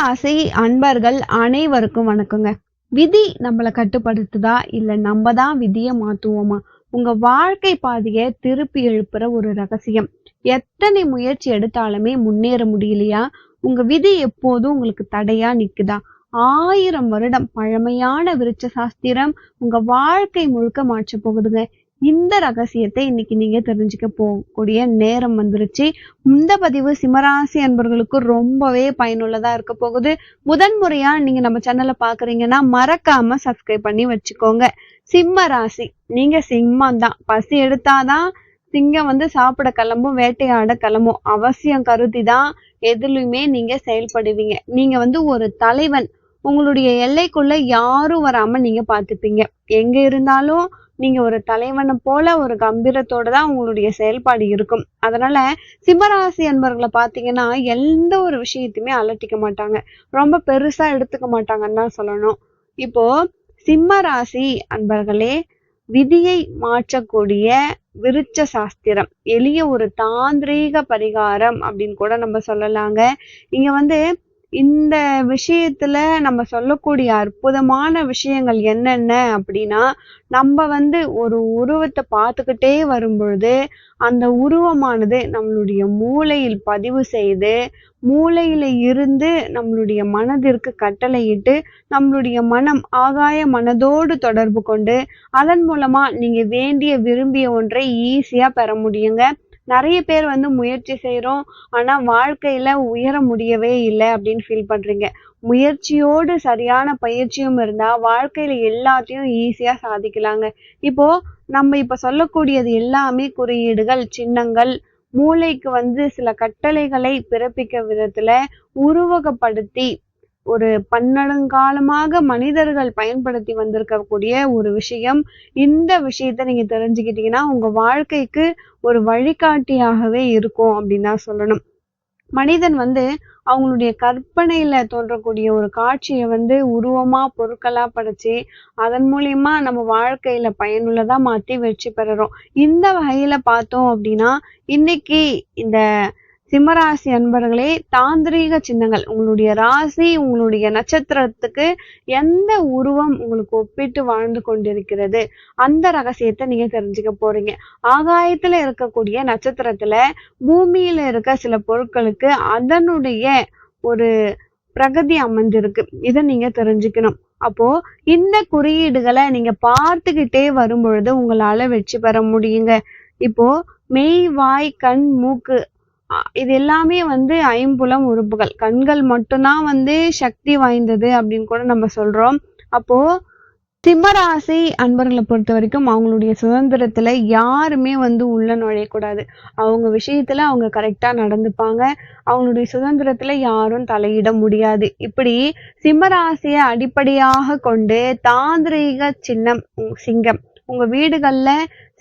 அசை அன்பர்கள் அனைவருக்கும் வணக்கங்க. விதி நம்மளை கட்டுப்படுத்துதா இல்ல நம்ம தான் விதியை மாத்துவோமா? உங்க வாழ்க்கை பாதையை திருப்பி எழுப்புற ஒரு ரகசியம். எத்தனை முயற்சி எடுத்தாலுமே முன்னேற முடியலையா? உங்க விதி எப்போதும் உங்களுக்கு தடையா நிக்குதா? ஆயிரம் வருடம் பழமையான விருட்ச சாஸ்திரம் உங்க வாழ்க்கை முழுக்க மாற்ற போகுதுங்க. இந்த ரகசியத்தை இன்னைக்கு நீங்க தெரிஞ்சுக்க போகக்கூடிய நேரம் வந்துருச்சு. இந்த பதிவு சிம்மராசி அன்பர்களுக்கு ரொம்பவே பயனுள்ளதா இருக்க போகுது. முதன்முறையா நீங்க நம்ம சேனலை பாக்குறீங்கன்னா மறக்காம சப்ஸ்கிரைப் பண்ணி வச்சுக்கோங்க. சிம்ம ராசி நீங்க சிம்மம் தான். பசி எடுத்தாதான் சிங்கம் வந்து சாப்பிட கிளம்பும் வேட்டையாட கிளம்பும். அவசியம் கருதி தான் எதுலையுமே நீங்க செயல்படுவீங்க. நீங்க வந்து ஒரு தலைவன். உங்களுடைய எல்லைக்குள்ள யாரும் வராம நீங்க பாத்துப்பீங்க எங்க இருந்தாலும் நீங்க ஒரு தலைவனை போல ஒரு கம்பீரத்தோட தான் உங்களுடைய செயல்பாடு இருக்கும். அதனால சிம்மராசி அன்பர்களை பாத்தீங்கன்னா எந்த ஒரு விஷயத்தையுமே அலட்டிக்க மாட்டாங்க. ரொம்ப பெருசா எடுத்துக்க மாட்டாங்கன்னு தான் சொல்லணும். இப்போ சிம்ம ராசி அன்பர்களே விதியை மாற்றக்கூடிய விருட்ச சாஸ்திரம் எளிய ஒரு தாந்திரீக பரிகாரம் அப்படின்னு கூட நம்ம சொல்லலாங்க. இங்க வந்து இந்த விஷயத்துல நம்ம சொல்லக்கூடிய அற்புதமான விஷயங்கள் என்னென்ன அப்படின்னா நம்ம வந்து ஒரு உருவத்தை பார்த்துக்கிட்டே வரும்பொழுது அந்த உருவமானது நம்மளுடைய மூளையில் பதிவு செய்து மூளையில இருந்து நம்மளுடைய மனதிற்கு கட்டளையிட்டு நம்மளுடைய மனம் ஆகாய மனதோடு தொடர்பு கொண்டு அதன் மூலமா நீங்க வேண்டிய விரும்பிய ஒன்றை ஈஸியா பெற முடியுங்க. நிறைய பேர் வந்து முயற்சி செய்கிறோம் ஆனால் வாழ்க்கையில் உயர முடியவே இல்லை அப்படின்னு ஃபீல் பண்ணுறீங்க முயற்சியோடு சரியான பயிற்சியும் இருந்தால் வாழ்க்கையில் எல்லாத்தையும் ஈஸியாக சாதிக்கலாங்க. இப்போது நம்ம இப்போ சொல்லக்கூடியது எல்லாமே குறியீடுகள் சின்னங்கள். மூளைக்கு வந்து சில கட்டளைகளை பிறப்பிக்க விதத்தில் உருவகப்படுத்தி ஒரு பன்னெடுங்காலமாக மனிதர்கள் பயன்படுத்தி வந்திருக்கக்கூடிய ஒரு விஷயம். இந்த விஷயத்த நீங்க தெரிஞ்சுக்கிட்டீங்கன்னா உங்க வாழ்க்கைக்கு ஒரு வழிகாட்டியாகவே இருக்கும் அப்படின்னு தான் சொல்லணும். மனிதன் வந்து அவங்களுடைய கற்பனையில தோன்றக்கூடிய ஒரு காட்சியை வந்து உருவமா பொருட்களா படைச்சு அதன் மூலியமா நம்ம வாழ்க்கையில பயனுள்ளதா மாத்தி வெற்றி பெறுறோம். இந்த வகையில பார்த்தோம் அப்படின்னா இன்னைக்கு இந்த சிம்மராசி அன்பர்களே தாந்திரீக சின்னங்கள் உங்களுடைய ராசி உங்களுடைய நட்சத்திரத்துக்கு எந்த உருவம் உங்களுக்கு ஒப்பிட்டு வாழ்ந்து கொண்டிருக்கிறது? அந்த ரகசியத்தை நீங்க தெரிஞ்சுக்க போறீங்க. ஆகாயத்துல இருக்கக்கூடிய நட்சத்திரத்துல பூமியில இருக்க சில பொருட்களுக்கு அதனுடைய ஒரு பிரகதி அமைஞ்சிருக்கு இதை நீங்க தெரிஞ்சுக்கணும். அப்போ இந்த குறியீடுகளை நீங்க பார்த்துக்கிட்டே வரும் பொழுது உங்களால வெற்றி பெற முடியுங்க. இப்போ மெய் வாய் கண் மூக்கு இது எல்லாமே வந்து ஐம்புலம் உறுப்புகள். கண்கள் மட்டும்தான் வந்து சக்தி வாய்ந்தது அப்படின்னு கூட நம்ம சொல்றோம். அப்போ சிம்மராசி அன்பர்களை பொறுத்த வரைக்கும் அவங்களுடைய சுதந்திரத்துல யாருமே வந்து உள்ள நுழையக்கூடாது. அவங்க விஷயத்துல அவங்க கரெக்டா நடந்துப்பாங்க. அவங்களுடைய சுதந்திரத்துல யாரும் தலையிட முடியாது. இப்படி சிம்மராசியை அடிப்படையாக கொண்டு தாந்திரீக சின்னம் சிங்கம் உங்க வீடுகள்ல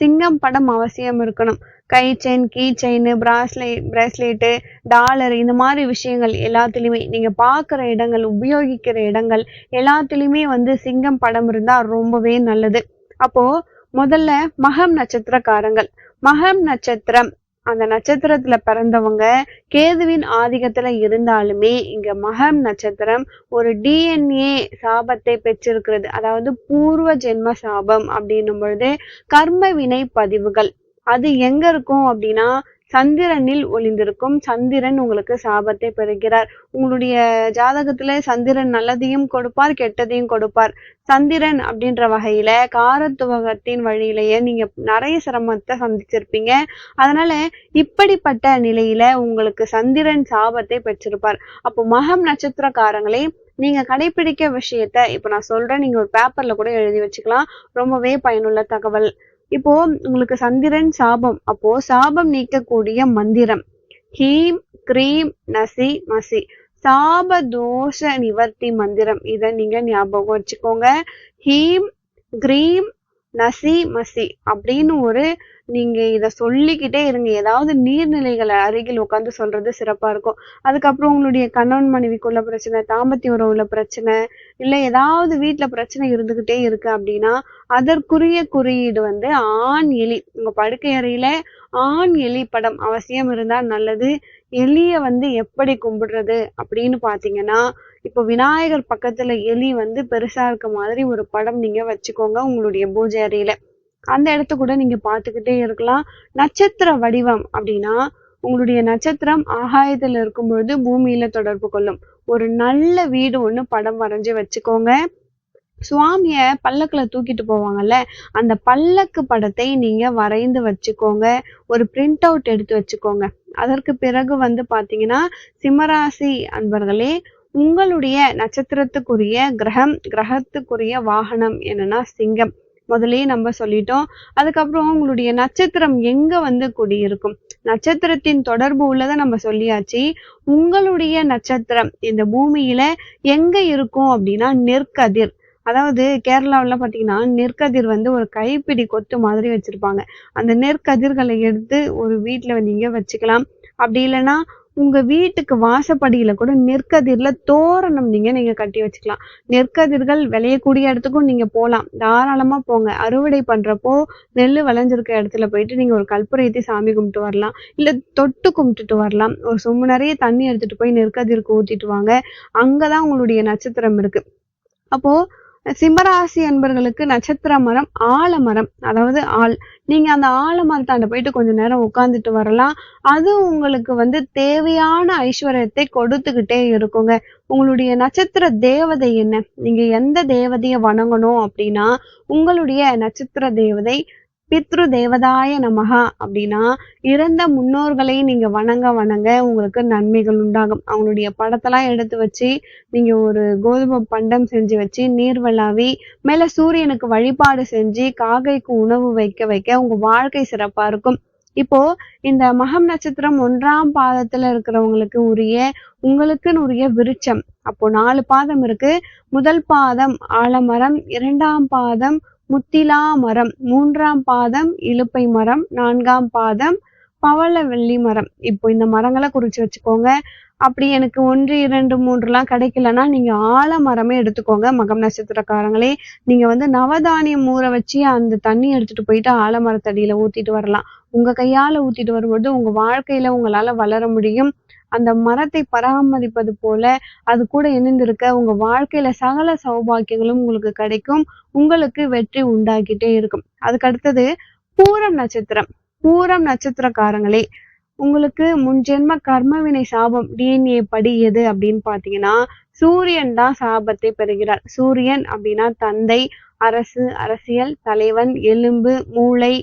சிங்கம் படம் அவசியம் இருக்கணும். கை chain key chain bracelet bracelet dollar இந்த மாதிரி விஷயங்கள் எல்லாத்துலேயுமே. நீங்கள் பார்க்குற இடங்கள் உபயோகிக்கிற இடங்கள் எல்லாத்துலேயுமே வந்து சிங்கம் படம் இருந்தால் ரொம்பவே நல்லது. அப்போது முதல்ல மகம் நட்சத்திரக்காரங்கள் மகம் நட்சத்திரம் அந்த நட்சத்திரத்துல பிறந்தவங்க கேதுவின் ஆதிக்கத்துல இருந்தாலுமே இங்க மகம் நட்சத்திரம் ஒரு டிஎன்ஏ சாபத்தை பெற்றிருக்கிறது. அதாவது பூர்வ ஜென்ம சாபம் அப்படின்னும் பொழுது கர்ம வினை பதிவுகள். அது எங்க இருக்கும் அப்படின்னா சந்திரனில் ஒளிந்திருக்கும். சந்திரன் உங்களுக்கு சாபத்தை பெறுகிறார். உங்களுடைய ஜாதகத்துல சந்திரன் நல்லதையும் கொடுப்பார் கெட்டதையும் கொடுப்பார். சந்திரன் அப்படின்ற வகையில காரத்துவகத்தின் வழியிலேயே நீங்க நிறைய சிரமத்தை சந்திச்சிருப்பீங்க. அதனால இப்படிப்பட்ட நிலையில உங்களுக்கு சந்திரன் சாபத்தை பெற்றிருப்பார். அப்போ மகம் நட்சத்திரக்காரங்களே நீங்க கடைபிடிக்க விஷயத்த இப்ப நான் சொல்றேன் நீங்க ஒரு பேப்பர்ல கூட எழுதி வச்சுக்கலாம். ரொம்பவே பயனுள்ள தகவல். இப்போ உங்களுக்கு சந்திரன் சாபம். அப்போ சாபம் நீக்கக்கூடிய மந்திரம். ஹீம் கிரீம் நசி மசி. சாப தோஷ நிவர்த்தி மந்திரம். இதை நீங்க ஞாபகம் வச்சுக்கோங்க. ஹீம் கிரீம் நசி மசி அப்படின்னு ஒரு நீங்க இத சொல்லிக்கிட்டே இருங்க. ஏதாவது நீர்நிலைகள் அருகில் உட்கார்ந்து சொல்றது சிறப்பா இருக்கும். அதுக்கப்புறம் உங்களுடைய கணவன் மனைவிக்குள்ள பிரச்சனை, தாம்பத்திய உறவுல பிரச்சனை, இல்லை ஏதாவது வீட்டுல பிரச்சனை இருந்துகிட்டே இருக்கு அப்படின்னா, அதற்குரிய குறியீடு வந்து ஆண் எலி. உங்க படுக்கை அறையில ஆண் எலி படம் அவசியம் இருந்தா நல்லது. எலிய வந்து எப்படி கும்பிடுறது அப்படின்னு பாத்தீங்கன்னா இப்போ விநாயகர் பக்கத்துல எலி வந்து பெருசா இருக்க மாதிரி ஒரு படம் நீங்க வச்சுக்கோங்க உங்களுடைய பூஜை அறையில. அந்த இடத்த கூட நீங்க பார்த்துக்கிட்டே இருக்கலாம். நட்சத்திர வடிவம் அப்படின்னா, உங்களுடைய நட்சத்திரம் ஆகாயத்துல இருக்கும்பொழுது பூமியில தொடர்பு கொள்ளும். ஒரு நல்ல வீடு ஒண்ணு படம் வரைஞ்சு வச்சுக்கோங்க. சுவாமிய பல்லக்குல தூக்கிட்டு போவாங்கல்ல, அந்த பல்லக்கு படத்தை நீங்க வரைந்து வச்சுக்கோங்க. ஒரு பிரிண்ட் அவுட் எடுத்து வச்சுக்கோங்க. அதற்கு பிறகு வந்து பாத்தீங்கன்னா சிம்மராசி அன்பர்களே, உங்களுடைய நட்சத்திரத்துக்குரிய கிரகம், கிரகத்துக்குரிய வாகனம் என்னன்னா சிங்கம். முதலே நம்ம சொல்லிட்டோம். அதுக்கப்புறம் உங்களுடைய நட்சத்திரம் எங்க வந்து குடியிருக்கும்? நட்சத்திரத்தின் தொடர்பு உள்ளதை நம்ம சொல்லியாச்சு. உங்களுடைய நட்சத்திரம் இந்த பூமியில எங்க இருக்கும் அப்படின்னா, நெற்கதிர். அதாவது கேரளாவுல பார்த்தீங்கன்னா, நெற்கதிர் வந்து ஒரு கைப்பிடி கொத்து மாதிரி வச்சிருப்பாங்க. அந்த நெற்கதிர்களை எடுத்து ஒரு வீட்ல நீங்க வச்சுக்கலாம். அப்படி இல்லைன்னா உங்க வீட்டுக்கு வாசப்படியில கூட நெற்கதிர்ல தோரணம் நீங்க நீங்க கட்டி வச்சுக்கலாம். நெற்கதிர்கள் விளையக்கூடிய இடத்துக்கும் நீங்க போகலாம் தாராளமா போங்க. அறுவடை பண்றப்போ நெல் விளைஞ்சிருக்க இடத்துல போயிட்டு நீங்க ஒரு கற்பூரம் சாமி கும்பிட்டு வரலாம். இல்ல தொட்டு கும்பிட்டுட்டு வரலாம். ஒரு சொம்பு நிறைய தண்ணி எடுத்துட்டு போய் நெற்கதிருக்கு ஊத்திட்டு வாங்க. அங்கதான் உங்களுடைய நட்சத்திரம் இருக்கு. அப்போ சிம்மராசி என்பர்களுக்கு நட்சத்திர மரம் ஆலமரம். அதாவது ஆள் நீங்க அந்த ஆலமரத்தாண்ட போயிட்டு கொஞ்ச நேரம் உட்காந்துட்டு வரலாம். அது உங்களுக்கு வந்து தேவையான ஐஸ்வர்யத்தை கொடுத்துக்கிட்டே இருக்குங்க. உங்களுடைய நட்சத்திர தேவதை என்ன? நீங்க எந்த தேவதையை வணங்கணும் அப்படின்னா, உங்களுடைய நட்சத்திர தேவதை பித்ரு தேவதாய நமகா அப்படின்னா, இறந்த முன்னோர்களை நீங்க வணங்க வணங்க உங்களுக்கு நன்மைகள் உண்டாகும். அவங்களுடைய படத்தெல்லாம் எடுத்து வச்சு, நீங்க ஒரு கோதுமை பண்டம் செஞ்சு வச்சு, நீர் விளாவி, மேல சூரியனுக்கு வழிபாடு செஞ்சு, காகைக்கு உணவு வைக்க வைக்க உங்க வாழ்க்கை சிறப்பா இருக்கும். இப்போ இந்த மகம் நட்சத்திரம் ஒன்றாம் பாதத்துல இருக்கிறவங்களுக்கு உரிய உங்களுக்குன்னு உரிய விருட்சம். அப்போ நாலு பாதம் இருக்கு. முதல் பாதம் ஆலமரம், இரண்டாம் பாதம் முத்திலா மரம், மூன்றாம் பாதம் இலுப்பை மரம், நான்காம் பாதம் பவளவள்ளி மரம். இப்போ இந்த மரங்களை குறிச்சு வச்சுக்கோங்க. அப்படி எனக்கு 1, 2, 3லாம் கிடைக்கலன்னா, நீங்க ஆலமரமே எடுத்துக்கோங்க மகம் நட்சத்திரக்காரங்களே. நீங்க வந்து நவதானியம் ஊற வச்சு அந்த தண்ணி எடுத்துட்டு போயிட்டு ஆலமரத்தடியில ஊத்திட்டு வரலாம். உங்க கையால ஊத்திட்டு வரும்போது உங்க வாழ்க்கையில உங்களால வளர முடியும். அந்த மரத்தை பராமரிப்பது போல, அது கூட இணைந்திருக்க உங்க வாழ்க்கையில சகல சௌபாக்கியங்களும் உங்களுக்கு கிடைக்கும். உங்களுக்கு வெற்றி உண்டாக்கிட்டே இருக்கும். அதுக்கு அடுத்தது பூரம் நட்சத்திரம். பூரம் நட்சத்திரக்காரங்களே, உங்களுக்கு முன்ஜென்ம கர்மவினை சாபம் டிஎன்ஏ படி எது அப்படின்னு பார்த்தீங்கன்னா, சூரியன் தான் சாபத்தை பெறுகிறார். சூரியன் அப்படின்னா தந்தை, அரசு, அரசியல், தலைவன், எலும்பு, மூளை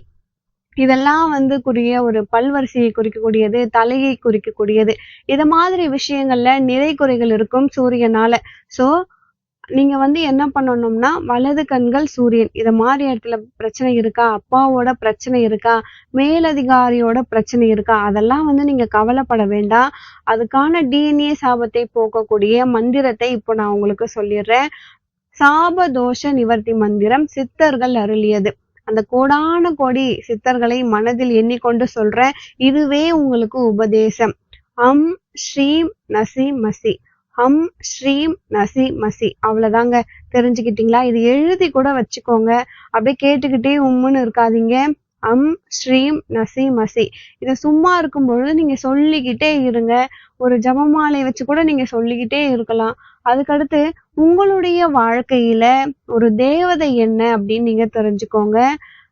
இதெல்லாம் வந்து குறிய ஒரு பல்வரிசையை குறிக்கக்கூடியது, தலையை குறிக்கக்கூடியது. இத மாதிரி விஷயங்கள்ல நிறை குறைகள் இருக்கும் சூரியனால. ஸோ நீங்க வந்து என்ன பண்ணணும்னா, வலது கண்கள் சூரியன். இத மாதிரி இடத்துல பிரச்சனை இருக்கா? அப்பாவோட பிரச்சனை இருக்கா? மேலதிகாரியோட பிரச்சனை இருக்கா? அதெல்லாம் வந்து நீங்க கவலைப்பட வேண்டாம். அதுக்கான டிஎன்ஏ சாபத்தை போக்கக்கூடிய மந்திரத்தை இப்போ நான் உங்களுக்கு சொல்லிடுறேன். சாப தோஷ நிவர்த்தி மந்திரம் சித்தர்கள் அருளியது. அந்த கோடான கோடி சித்தர்களை மனதில் எண்ணிக்கொண்டு சொல்றேன். இதுவே உங்களுக்கு உபதேசம். அம் ஸ்ரீம் நசி மசி. ஹம் ஸ்ரீம் நசி மசி. அவ்வளோதாங்க. தெரிஞ்சுக்கிட்டீங்களா? இது எழுதி கூட வச்சுக்கோங்க. அப்படியே கேட்டுக்கிட்டே உம்முன்னு இருக்காதீங்க. அம் ஸ்ரீம் நசி மசி. இதை சும்மா இருக்கும் பொழுது நீங்க சொல்லிக்கிட்டே இருங்க. ஒரு ஜெபமாலை வச்சு கூட நீங்க சொல்லிக்கிட்டே இருக்கலாம். அதுக்கடுத்து உங்களுடைய வாழ்க்கையில ஒரு தேவதை என்ன அப்படின்னு நீங்க தெரிஞ்சுக்கோங்க.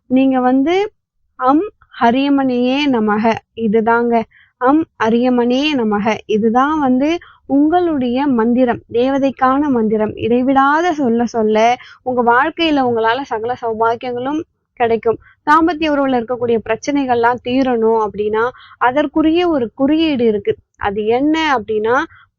நீங்க வந்து அம் ஹரியமணியே நமக. இதுதாங்க. அம் அரியமணியே நமக. இதுதான் வந்து உங்களுடைய மந்திரம். தேவதைக்கான மந்திரம். இடைவிடாத சொல்ல சொல்ல உங்க வாழ்க்கையில உங்களால சகல சௌபாக்கியங்களும் கிடைக்கும். தாம்பத்திய உறவுல இருக்கக்கூடிய பிரச்சனைகள்லாம் தீரணும் அப்படின்னா, அதற்குரிய ஒரு குறியீடு இருக்கு. அது என்ன அப்படின்னா,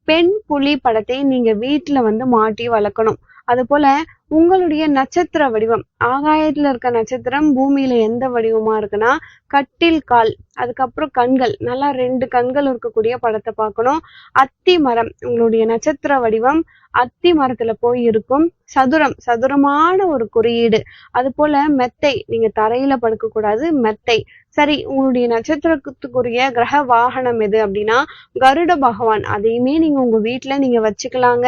பெண் புலி படத்தை நீங்க வீட்ல வந்து மாட்டி வளர்க்கணும். அது போல உங்களுடைய நட்சத்திர வடிவம் ஆகாயத்துல இருக்க நட்சத்திரம் பூமியில எந்த வடிவமா இருக்குன்னா கட்டில் கால் அதுக்கப்புறம் கண்கள் நல்லா ரெண்டு கண்கள் இருக்கக்கூடிய படத்தை பார்க்கணும். அத்தி மரம் உங்களுடைய நட்சத்திர வடிவம் அத்தி மரத்துல போய் இருக்கும். சதுரம் சதுரமான ஒரு குறியீடு. அது போல மெத்தை நீங்க தரையில படுக்க கூடாது மெத்தை. சரி உங்களுடைய நட்சத்திரத்துக்குரிய கிரக வாகனம் எது அப்படின்னா கருட பகவான். அதையுமே நீங்க உங்க வீட்டுல நீங்க வச்சுக்கலாங்க.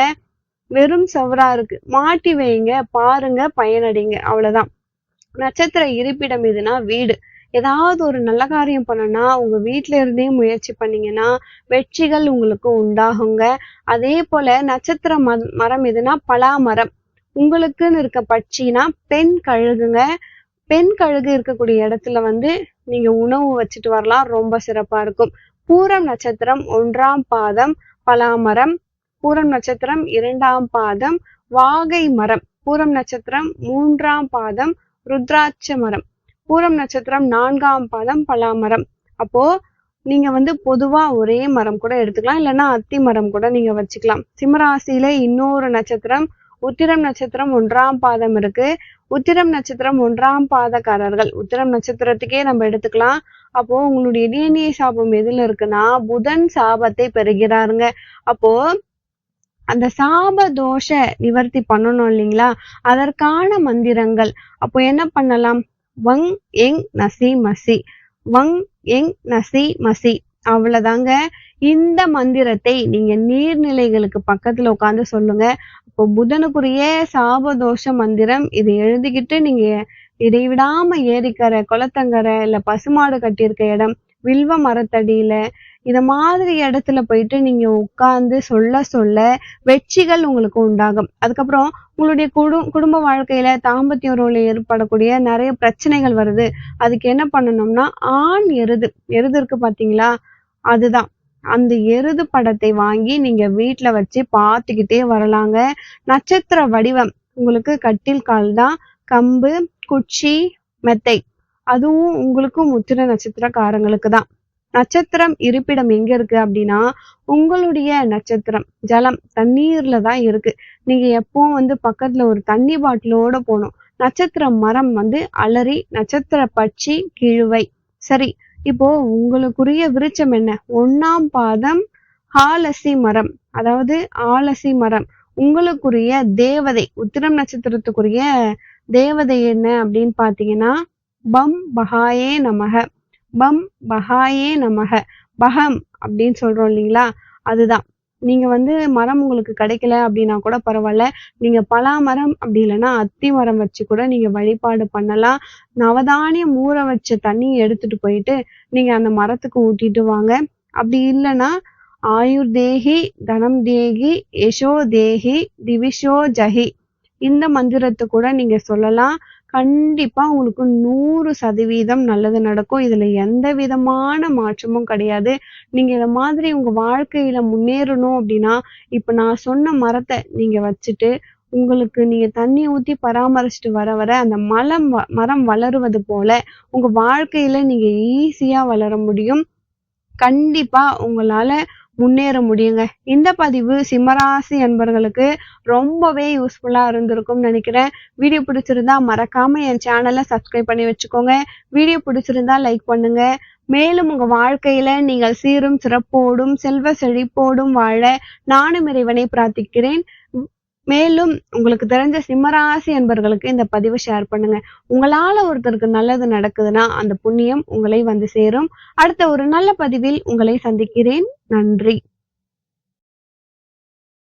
வெறும் சவரா இருக்கு. மாட்டி வைங்க பாருங்க பயனடைங்க. அவ்வளவுதான். நட்சத்திர இருப்பிடம் எதுனா வீடு. ஏதாவது ஒரு நல்ல காரியம் பண்ணனா உங்க வீட்ல இருந்தே முயற்சி பண்ணீங்கன்னா வெற்றிகள் உங்களுக்கு உண்டாகுங்க. அதே போல நட்சத்திர ம மரம் எதுனா பலா மரம் உங்களுக்குன்னு இருக்க பட்சினா பெண் கழுகுங்க. பெண் கழுகு இருக்கக்கூடிய இடத்துல வந்து நீங்க உணவு வச்சுட்டு வரலாம். ரொம்ப சிறப்பா இருக்கும். பூரம் நட்சத்திரம் ஒன்றாம் பாதம் பலாமரம் பூரம் நட்சத்திரம் இரண்டாம் பாதம் வாகை மரம். பூரம் நட்சத்திரம் மூன்றாம் பாதம் ருத்ராட்ச மரம். பூரம் நட்சத்திரம் நான்காம் பாதம் பலாமரம். அப்போ நீங்க வந்து பொதுவா ஒரே மரம் கூட எடுத்துக்கலாம். இல்லைன்னா அத்தி மரம் கூட நீங்க வச்சுக்கலாம். சிம்மராசியில இன்னொரு நட்சத்திரம் உத்திரம் நட்சத்திரம் ஒன்றாம் பாதம் இருக்கு. உத்திரம் நட்சத்திரம் ஒன்றாம் பாதக்காரர்கள். உத்திரம் நட்சத்திரத்துக்கே நம்ம எடுத்துக்கலாம். அப்போ உங்களுடைய டிஎன்ஏ சாபம் எதுல இருக்குன்னா புதன் சாபத்தை பெறுகிறாருங்க. அப்போ அந்த சாப தோஷ நிவர்த்தி பண்ணணும் இல்லைங்களா? அதற்கான மந்திரங்கள். அப்போ என்ன பண்ணலாம்? வங் எங் நசி மசி. வங் எங் நசி மசி. அவ்வளவுதாங்க. இந்த மந்திரத்தை நீங்க நீர்நிலைகளுக்கு பக்கத்துல உட்காந்து சொல்லுங்க. இப்போ புதனுக்குரிய சாபதோஷ மந்திரம் இதை எழுதிக்கிட்டு நீங்க இடைவிடாம ஏரிக்கரை குளத்தங்கரை இல்ல பசுமாடு கட்டியிருக்க இடம் வில்வ மரத்தடியில இந்த மாதிரி இடத்துல போயிட்டு நீங்க உட்கார்ந்து சொல்ல சொல்ல வெற்றிகள் உங்களுக்கு உண்டாகும். அதுக்கப்புறம் உங்களுடைய குடும் குடும்ப வாழ்க்கையில தாம்பத்திய உறவுல ஏற்படக்கூடிய நிறைய பிரச்சனைகள் வருது. அதுக்கு என்ன பண்ணணும்னா ஆண் எருது எருது இருக்கு பாத்தீங்களா? அதுதான். அந்த எருது படத்தை வாங்கி நீங்க வீட்டுல வச்சு பார்த்துக்கிட்டே வரலாங்க. நட்சத்திர வடிவம். உங்களுக்கு கட்டில் கால் தான் கம்பு குச்சி மெத்தை. அதுவும் உங்களுக்கும் உத்திர நட்சத்திரக்காரங்களுக்கு தான். நட்சத்திரம் இருப்பிடம் எங்க இருக்கு அப்படின்னா உங்களுடைய நட்சத்திரம் ஜலம் தண்ணீர்ல தான் இருக்கு. நீங்க எப்பவும் வந்து பக்கத்துல ஒரு தண்ணி பாட்டிலோட போகணும். நட்சத்திர மரம் வந்து அலரி நட்சத்திர பட்சி கிழுவை. சரி இப்போ உங்களுக்குரிய விருச்சம் என்ன? ஒண்ணாம் பாதம் ஆலசி மரம் அதாவது ஆலசி மரம். உங்களுக்குரிய தேவதை உத்திரம் நட்சத்திரத்துக்குரிய தேவதை என்ன அப்படின்னு பாத்தீங்கன்னா பம் பகாயே நமக. பம் பகாயே நமக பகம் அப்படின்னு சொல்றோம் இல்லைங்களா? அதுதான். நீங்க வந்து மரம் உங்களுக்கு கிடைக்கல அப்படின்னா கூட பரவாயில்ல. நீங்க பலா மரம் அப்படி இல்லைன்னா அத்தி மரம் வச்சு கூட நீங்க வழிபாடு பண்ணலாம். நவதானியம் ஊற வச்ச தண்ணியை எடுத்துட்டு போயிட்டு நீங்க அந்த மரத்துக்கு ஊட்டிட்டு வாங்க. அப்படி இல்லைன்னா ஆயுர் தேகி தனம் தேகி யசோ தேகி திவிஷோ ஜஹி இந்த மந்திரத்தை கூட நீங்க சொல்லலாம். கண்டிப்பா உங்களுக்கு நூறு சதவீதம் நல்லது நடக்கும். இதுல எந்த விதமான மாற்றமும் கிடையாது. நீங்க இத மாதிரி உங்க வாழ்க்கையில முன்னேறணும் அப்படின்னா இப்ப நான் சொன்ன மரத்தை நீங்க வச்சுட்டு உங்களுக்கு நீங்க தண்ணி ஊத்தி பராமரிச்சுட்டு வர வர அந்த மலம் வ- மரம் வளருவது போல உங்க வாழ்க்கையில நீங்க ஈஸியா வளர முடியும். கண்டிப்பா உங்களால முன்னேற முடியுங்க. இந்த பதிவு சிம்மராசி அன்பர்களுக்கு ரொம்பவே யூஸ்ஃபுல்லாக இருந்திருக்கும்னு நினைக்கிறேன். வீடியோ பிடிச்சிருந்தா மறக்காமல் என் சேனலை சப்ஸ்கிரைப் பண்ணி வச்சுக்கோங்க. வீடியோ பிடிச்சிருந்தா லைக் பண்ணுங்க. மேலும் உங்கள் வாழ்க்கையில் நீங்கள் சீரும் சிறப்போடும் செல்வ செழிப்போடும் வாழ நானும் இறைவனை பிரார்த்திக்கிறேன். மேலும் உங்களுக்கு தெரிஞ்ச சிம்மராசி என்பர்களுக்கு இந்த பதிவை ஷேர் பண்ணுங்க. உங்களால ஒருத்தருக்கு நல்லது நடக்குதுன்னா அந்த புண்ணியம் உங்களை வந்து சேரும். அடுத்த ஒரு நல்ல பதிவில் உங்களை சந்திக்கிறேன். நன்றி.